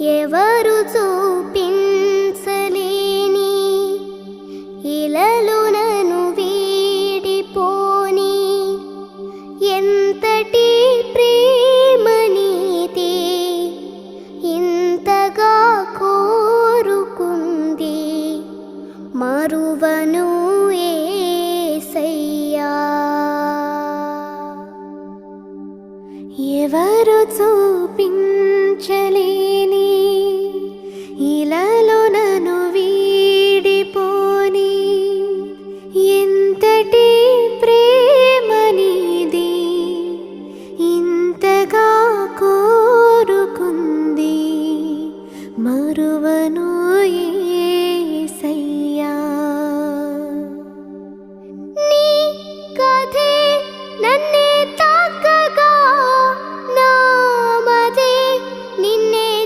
ఎవరు చూపించలేని ఇలలు నను వీడిపోని. ఎంతటి ప్రేమ నీతి ఇంతగా కోరుకుంది. మరువను ఏసయ్యా. ఎవరు చూ మరువను ఏసయ్యా. నీ కథే నన్ను